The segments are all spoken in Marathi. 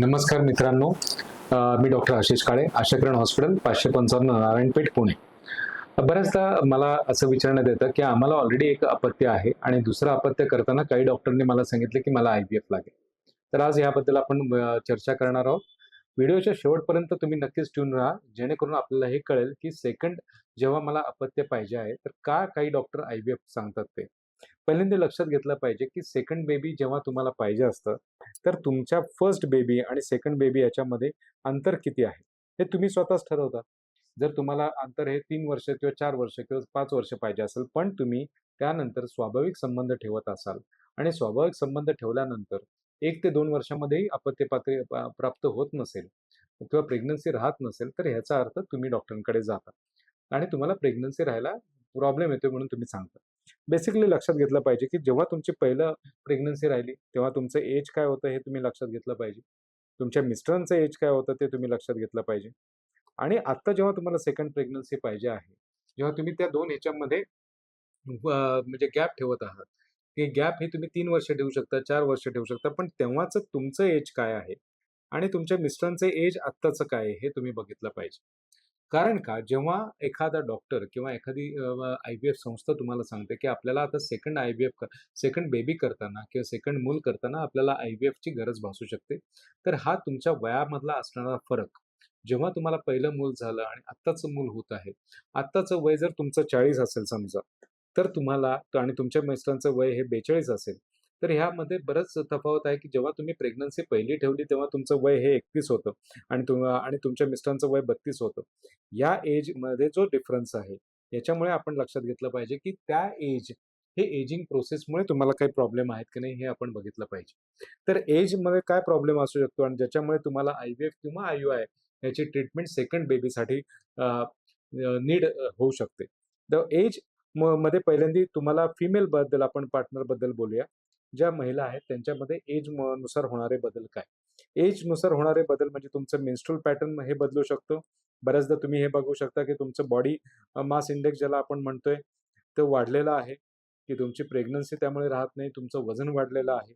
नमस्कार मित्रांनो. मी डॉक्टर आशिष काळे आशाकिरण हॉस्पिटल पाचशे पंचावन्न नारायणपेठ पुणे. बऱ्याचदा मला असं विचारण्यात येतं की आम्हाला ऑलरेडी एक अपत्य आहे आणि दुसरं अपत्य करताना काही डॉक्टरने मला सांगितलं की मला आय बी एफ लागेल. तर आज याबद्दल आपण चर्चा करणार आहोत. व्हिडिओच्या शेवटपर्यंत तुम्ही नक्कीच ट्यून राहा जेणेकरून आपल्याला हे कळेल की सेकंड जेव्हा मला अपत्य पाहिजे आहे तर का काही डॉक्टर आय बी एफ सांगतात ते. पहिल्यांदा लक्षात घेतलं पाहिजे की सेकंड बेबी जेव्हा तुम्हाला पाहिजे असतं तर तुमच्या फर्स्ट बेबी आणि सेकंड बेबी याच्यामध्ये अंतर किती आहे? हे तुम्ही स्वतःच ठरवता. जर तुम्हाला अंतर हे तीन वर्ष किंवा चार वर्ष किंवा पाच वर्ष पाहिजे असेल पण तुम्ही त्यानंतर स्वाभाविक संबंध ठेवत असाल आणि स्वाभाविक संबंध ठेवल्यानंतर एक ते दोन वर्षामध्येही अपत्य पातळी प्राप्त होत नसेल किंवा प्रेग्नन्सी राहत नसेल तर ह्याचा अर्थ तुम्ही डॉक्टरांकडे जाता आणि तुम्हाला प्रेग्नन्सी राहायला प्रॉब्लेम येतो म्हणून तुम्ही सांगता. बेसिकली लक्षात घेतलं पाहिजे की जेव्हा तुमची पहिलं प्रेग्नन्सी राहिली तेव्हा तुमचं एज काय होतं हे तुम्ही लक्षात घेतलं पाहिजे. तुमच्या मिस्टरांचं एज काय होतं ते तुम्ही लक्षात घेतलं पाहिजे. आणि आत्ता जेव्हा तुम्हाला सेकंड प्रेग्नन्सी पाहिजे आहे जेव्हा तुम्ही त्या दोन ह्याच्यामध्ये म्हणजे गॅप ठेवत आहात ते गॅप हे तुम्ही तीन वर्ष ठेवू शकता चार वर्ष ठेवू शकता पण तेव्हाच तुमचं एज काय आहे? आणि तुमच्या मिस्टरांचं एज आत्ताचं काय आहे हे तुम्ही बघितलं पाहिजे. कारण का? जेव्हा एखादा डॉक्टर किंवा एखादी आय बी एफ संस्था तुम्हाला सांगते की आपल्याला आता second I V F second baby करताना किंवा सेकंड मूल करताना आपल्याला आय बी एफची गरज भासू शकते. तर हा तुमच्या वयामधला असणारा फरक. जेव्हा तुम्हाला पहिलं मूल झालं आणि आत्ताचं मूल होत आहे आत्ताचं वय जर तुमचं चाळीस असेल समजा तर तुम्हाला आणि तुमच्या मिस्टरांचं वय हे बेचाळीस असेल तर ह्यामध्ये बरंच तफावत आहे की जेव्हा तुम्ही प्रेग्नन्सी पहिली ठेवली तेव्हा तुमचं वय हे एकतीस होतं आणि तुम आणि तुमच्या मिस्टरांचं वय बत्तीस होतं. या एजमध्ये जो डिफरन्स आहे याच्यामुळे आपण लक्षात घेतलं पाहिजे की त्या एज हे एजिंग प्रोसेसमुळे तुम्हाला काही प्रॉब्लेम आहेत की नाही हे आपण बघितलं पाहिजे. तर एजमध्ये काय प्रॉब्लेम असू शकतो आणि ज्याच्यामुळे तुम्हाला आय व्ही एफ किंवा आय यू आय याची ट्रीटमेंट सेकंड बेबीसाठी नीड होऊ शकते. द एजमध्ये पहिल्यांदा तुम्हाला फिमेल बद्दल आपण पार्टनरबद्दल बोलूया. ज्या महिला आहेत त्यांच्यामध्ये एजनुसार होणारे बदल काय? एजनुसार होणारे बदल म्हणजे तुमचं मेन्स्ट्रुअल पॅटर्न हे बदलू शकतो. बऱ्याचदा तुम्ही हे बघू शकता की तुमचं बॉडी मास इंडेक्स ज्याला आपण म्हणतोय तो वाढलेला आहे. की तुमची प्रेग्नन्सी त्यामुळे राहत नाही तुमचं वजन वाढलेलं आहे.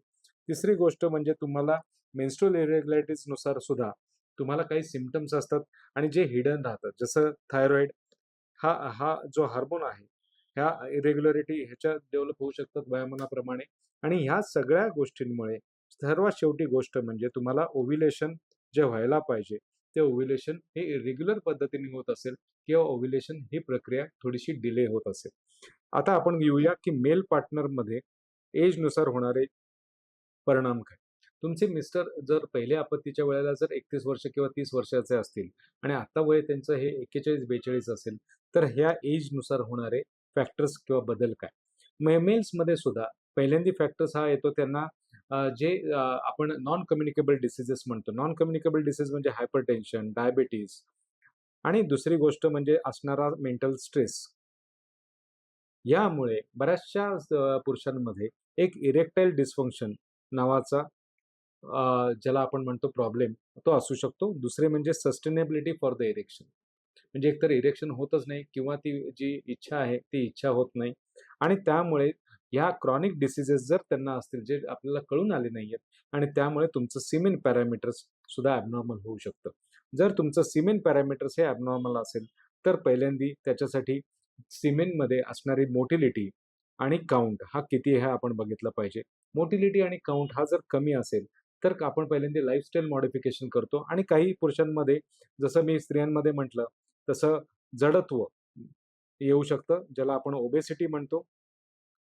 तिसरी गोष्ट म्हणजे तुम्हाला मेन्स्ट्रुअल इरेग्युलॅरिटीजनुसार सुद्धा तुम्हाला काही सिमटम्स असतात आणि जे हिडन राहतात. जसं थायरॉइड हा हा जो हार्मोन आहे ह्या इरेग्युलॅरिटी ह्याच्या डेव्हलप होऊ शकतात वयामानाप्रमाणे. आणि ह्या सगळ्या गोष्टींमुळे सर्वात शेवटी गोष्ट म्हणजे तुम्हाला ओव्हिलेशन जे व्हायला पाहिजे ते ओव्हिलेशन हे रेग्युलर पद्धतीने होत असेल किंवा ओव्हिलेशन ही प्रक्रिया थोडीशी डिले होत असेल. आता आपण घेऊया की मेल पार्टनरमध्ये एजनुसार होणारे परिणाम काय? तुमचे मिस्टर जर पहिल्या आपत्तीच्या वेळेला जर एकतीस वर्ष किंवा तीस वर्षाचे असतील आणि आता वय त्यांचं हे एक्केचाळीस बेचाळीस असेल तर ह्या एजनुसार होणारे फॅक्टर्स किंवा बदल काय? मेमेल्समध्ये सुद्धा पहिल्यांदा फॅक्टर्स हा येतो त्यांना जे आपण नॉन कम्युनिकेबल डिसीजेस म्हणतो. नॉन कम्युनिकेबल डिसीज म्हणजे हायपर टेन्शन डायबिटीज आणि दुसरी गोष्ट म्हणजे असणारा मेंटल स्ट्रेस यामुळे बऱ्याचशा पुरुषांमध्ये एक इरेक्टाईल डिस्फंक्शन नावाचा ज्याला आपण म्हणतो प्रॉब्लेम तो असू शकतो. दुसरे म्हणजे सस्टेनेबिलिटी फॉर द इरेक्शन म्हणजे एकतर इरेक्शन होतच नाही किंवा ती जी इच्छा आहे ती इच्छा होत नाही. आणि त्यामुळे ह्या क्रॉनिक डिसिजेस जर त्यांना असतील जे आपल्याला कळून आले नाही आहेत आणि त्यामुळे तुमचं सिमेन पॅरामीटर्स सुद्धा ॲबनॉर्मल होऊ शकतं. जर तुमचं सिमेन पॅरामीटर्स हे ॲबनॉर्मल असेल तर पहिल्यांदी त्याच्यासाठी सिमेनमध्ये असणारी मोटिलिटी आणि काउंट हा किती आहे हा आपण बघितला पाहिजे. मोटिलिटी आणि काउंट हा जर कमी असेल तर आपण पहिल्यांदा लाईफस्टाईल मॉडिफिकेशन करतो आणि काही पुरुषांमध्ये जसं मी स्त्रियांमध्ये म्हटलं तसं जडत्व येऊ शकतं ज्याला आपण ओबेसिटी म्हणतो.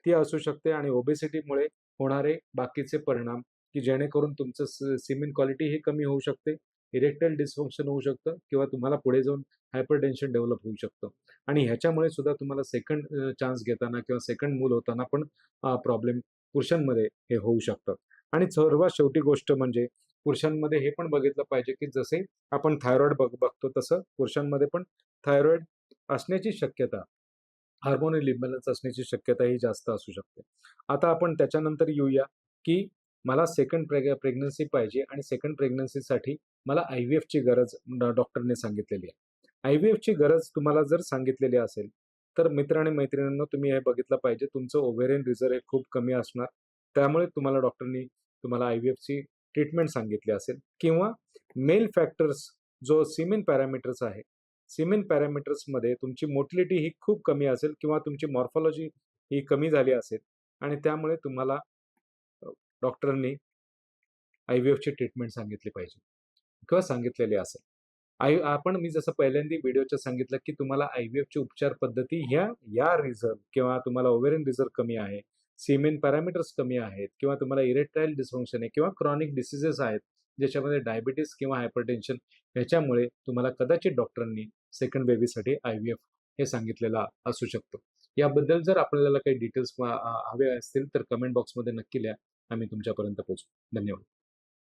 ती असू शकते आणि ओबेसिटीमुळे होणारे बाकीचे परिणाम की जेणेकरून तुमचं सिमेंट क्वालिटी ही कमी होऊ शकते इरेक्टाईल डिस्फंक्शन होऊ शकतं किंवा तुम्हाला पुढे जाऊन हायपर टेन्शन डेव्हलप होऊ शकतं. आणि ह्याच्यामुळे सुद्धा तुम्हाला सेकंड चान्स घेताना किंवा सेकंड मूल होताना पण प्रॉब्लेम पुरुषांमध्ये हे होऊ शकतात आणि सर्वात शेवटी गोष्ट म्हणजे पुरुषांमध्ये हे पण बघितलं पाहिजे की जसे आपण थायरॉइड बघ बघतो तसं पुरुषांमध्ये पण थायरॉइड असण्याची शक्यता हार्मोनल इम्बॅलन्स असण्याची शक्यता ही जास्त असू शकते. आता आपण त्याच्यानंतर येऊया की मला सेकंड प्रेग प्रेग्नन्सी पाहिजे आणि सेकंड प्रेग्नन्सीसाठी मला आय व्ही एफची गरज डॉक्टरने सांगितलेली आहे. आय व्ही एफची गरज तुम्हाला जर सांगितलेली असेल तर मित्र आणि मैत्रिणींना तुम्ही हे बघितलं पाहिजे. तुमचं ओव्हेरियन रिझर्व हे खूप कमी असणार. त्यामुळे तुम्हाला डॉक्टरनी तुम्हाला आय व्ही एफची ट्रीटमेंट सांगितली असेल. किंवा मेल फॅक्टर्स जो सिमेन पॅरामीटर्स आहे सिमेन पॅरामीटर्समध्ये तुमची मोटिलिटी ही खूप कमी असेल किंवा तुमची मॉर्फॉलॉजी ही कमी झाली असेल आणि त्यामुळे तुम्हाला डॉक्टरांनी आय व्ही एफची ट्रीटमेंट सांगितली पाहिजे किंवा सांगितलेली असेल. आय आपण मी जसं पहिल्यांदा व्हिडिओच्या सांगितलं की तुम्हाला आय व्ही एफची उपचार पद्धती ह्या या रिझर्व किंवा तुम्हाला ओव्हेरियन रिझर्व कमी आहे सिमेन पॅरामीटर्स कमी आहेत किंवा तुम्हाला इरेक्टाईल डिस्फंक्शन आहे किंवा क्रॉनिक डिसिजेस आहेत ज्याच्यामध्ये डायबिटीस किंवा हायपरटेन्शन ह्याच्यामुळे तुम्हाला कदाचित डॉक्टरांनी सेकंड बेबीसाठी आय व्ही एफ हे सांगितलेलं असू शकतो. याबद्दल जर आपल्याला काही डिटेल्स हवे असतील तर कमेंट बॉक्समध्ये नक्की लिहा. आम्ही तुमच्यापर्यंत पोहोचू. धन्यवाद.